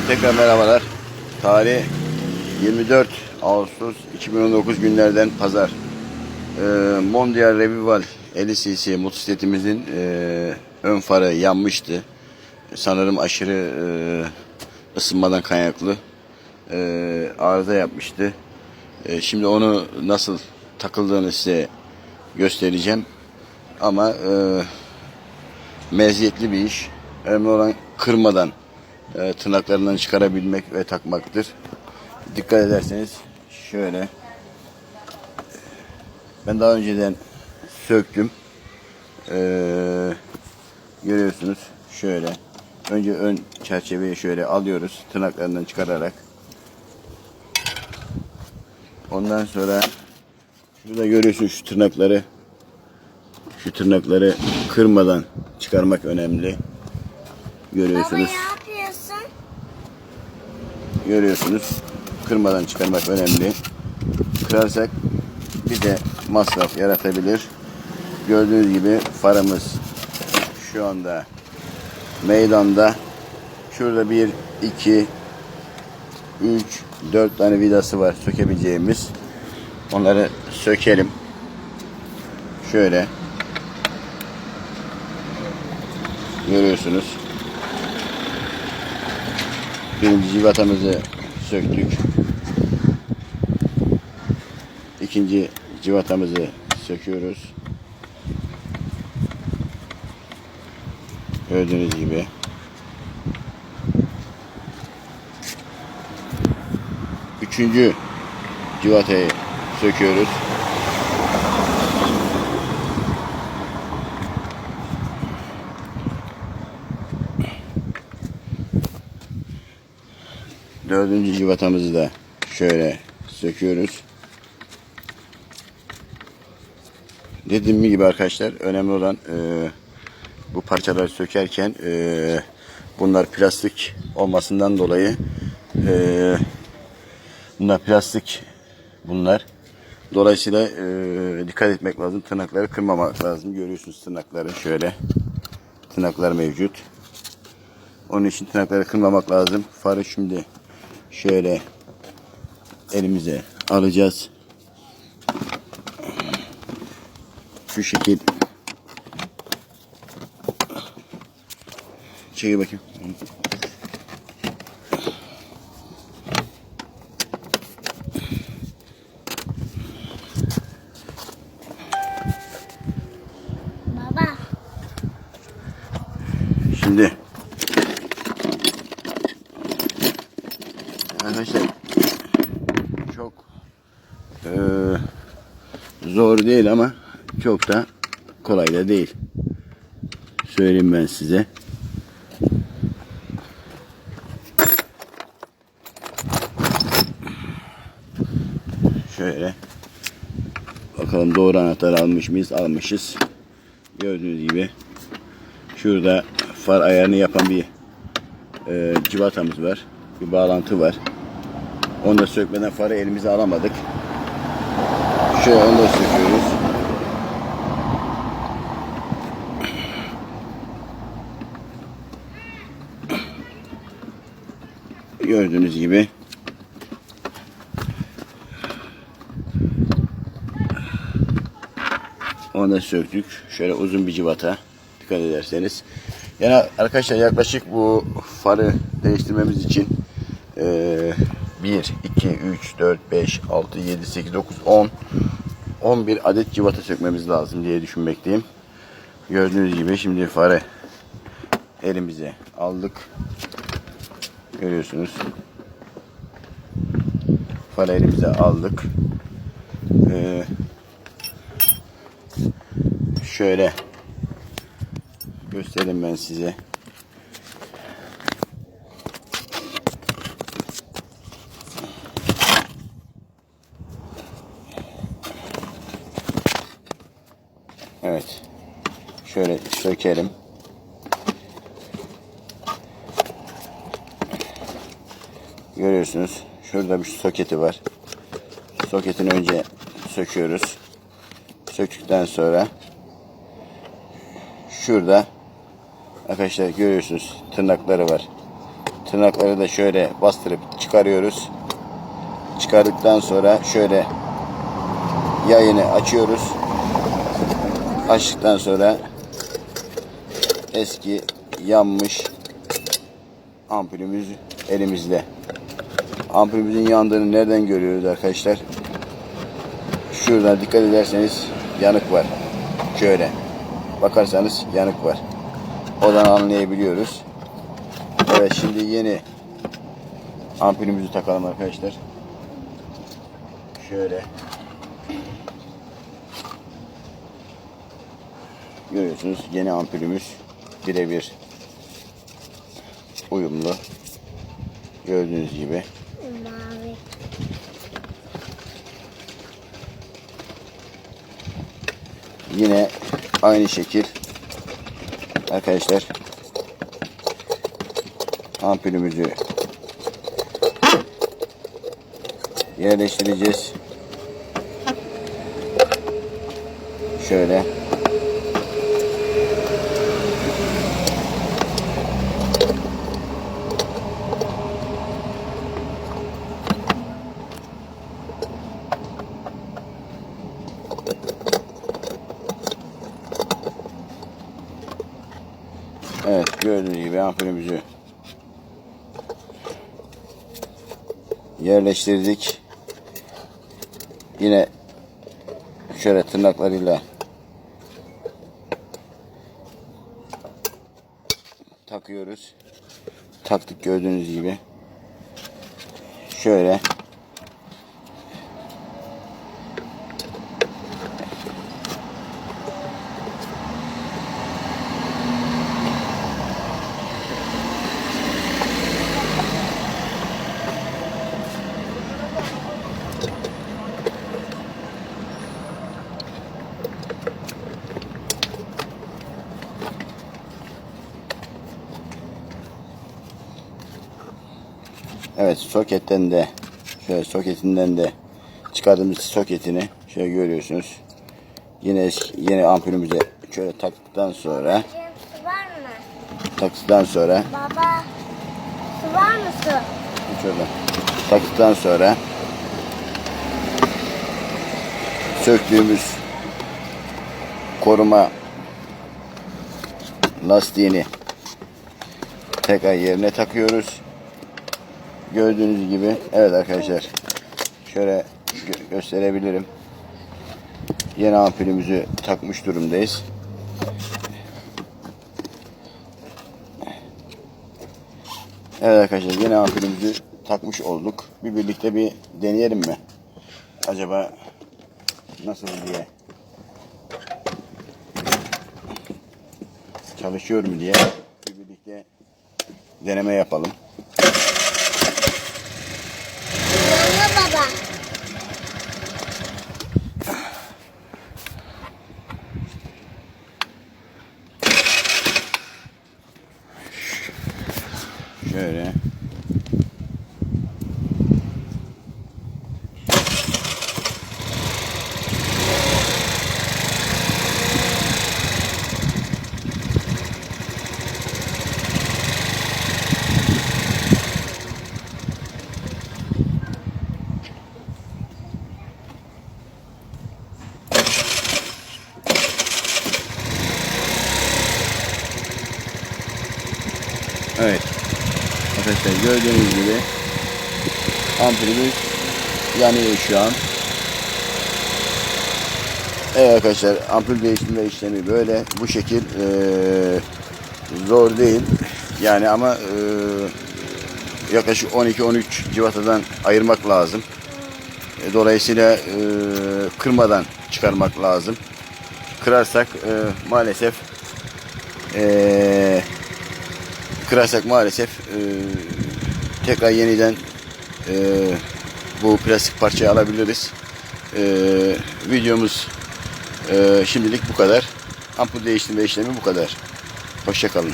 Evet tekrar merhabalar. Tarih 24 Ağustos 2019 günlerden pazar. Ee, Mondial Revival 50 cc motosikletimizin e, ön farı yanmıştı. Sanırım aşırı e, ısınmadan kaynaklı e, arıza yapmıştı. E, şimdi onu nasıl takıldığını size göstereceğim. Ama e, meziyetli bir iş. Önemli olan kırmadan e, tırnaklarından çıkarabilmek ve takmaktır. Dikkat ederseniz şöyle ben daha önceden söktüm. Ee, görüyorsunuz şöyle önce ön çerçeveyi şöyle alıyoruz tırnaklarından çıkararak ondan sonra şurada görüyorsunuz şu tırnakları şu tırnakları kırmadan çıkarmak önemli görüyorsunuz? Görüyorsunuz. Kırmadan çıkarmak önemli. Kırarsak bir de masraf yaratabilir. Gördüğünüz gibi farımız şu anda meydanda. Şurada bir, iki, üç, dört tane vidası var sökebileceğimiz. Onları sökelim. Şöyle. Görüyorsunuz. Birinci civatamızı söktük. İkinci civatamızı söküyoruz. Gördüğünüz gibi. Üçüncü civatayı söküyoruz. Dördüncü civatamızı da şöyle söküyoruz. Dediğim gibi arkadaşlar önemli olan e, bu parçaları sökerken e, bunlar plastik olmasından dolayı e, bunlar plastik bunlar. Dolayısıyla e, dikkat etmek lazım. Tırnakları kırmamak lazım. Görüyorsunuz tırnakları şöyle. Tırnaklar mevcut. Onun için tırnakları kırmamak lazım. Farı şimdi şöyle elimize alacağız. Şu şekil. Çekil bakayım. Baba Şimdi arkadaşlar çok eee, zor değil ama çok da kolay da değil. Söyleyeyim ben size. Şöyle bakalım doğru anahtarı almış mıyız? Almışız. Gördüğünüz gibi Şurada far ayarını yapan bir e, civatamız var. Bir bağlantı var. Onu da sökmeden farı elimize alamadık. Şöyle onu da söküyoruz. Gördüğünüz gibi Onu da söktük. Şöyle uzun bir civata. Dikkat ederseniz. Yani arkadaşlar yaklaşık bu farı değiştirmemiz için eee 1, 2, 3, 4, 5, 6, 7, 8, 9, 10 11 adet civata sökmemiz lazım diye düşünmekteyim. Gördüğünüz gibi şimdi farı elimize aldık. Görüyorsunuz. Farı elimize aldık. Eee şöyle göstereyim ben size. Evet. Şöyle sökelim. Görüyorsunuz. Şurada bir soketi var. Soketini önce söküyoruz. Söktükten sonra şurada arkadaşlar görüyorsunuz tırnakları var. Tırnakları da şöyle bastırıp çıkarıyoruz. Çıkardıktan sonra şöyle yayını açıyoruz. Açtıktan sonra eski yanmış ampulümüz elimizde. Ampulümüzün yandığını nereden görüyoruz arkadaşlar? Şuradan dikkat ederseniz yanık var. Şöyle. Bakarsanız yanık var. Oradan anlayabiliyoruz. Evet şimdi yeni ampulümüzü takalım arkadaşlar. Şöyle. Görüyorsunuz yeni ampulümüz birebir uyumlu. Gördüğünüz gibi. Mavi. Yine aynı şekil arkadaşlar ampulümüzü yerleştireceğiz. Şöyle. Evet gördüğünüz gibi ampulümüzü yerleştirdik. Yine şöyle tırnaklarıyla takıyoruz. Taktık gördüğünüz gibi. Şöyle Evet soketten de şöyle soketinden de çıkardığımız soketini şöyle görüyorsunuz. Yine yeni ampulümüze şöyle taktıktan sonra taktıktan sonra Baba. Su var mı su? şöyle taktıktan sonra söktüğümüz koruma lastiğini tekrar yerine takıyoruz. Gördüğünüz gibi evet arkadaşlar şöyle gö- gösterebilirim. Yeni ampulümüzü takmış durumdayız. Evet arkadaşlar yeni ampulümüzü takmış olduk. Bir birlikte bir deneyelim mi? Acaba nasıl diye. Çalışıyor mu diye bir birlikte deneme yapalım. Yanıyor baba. Şöyle. Evet. Arkadaşlar gördüğünüz gibi ampulümüz yanıyor şu an. Evet arkadaşlar ampul değiştirme işlemi böyle bu şekil eee, zor değil yani ama eee, yaklaşık 12-13 civatadan ayırmak lazım. E, Dolayısıyla eee, kırmadan çıkarmak lazım. Kırarsak eee, maalesef eee kırarsak maalesef e, tekrar yeniden e, bu plastik parçayı alabiliriz. E, videomuz e, şimdilik bu kadar. Ampul değiştirme işlemi bu kadar. Hoşçakalın.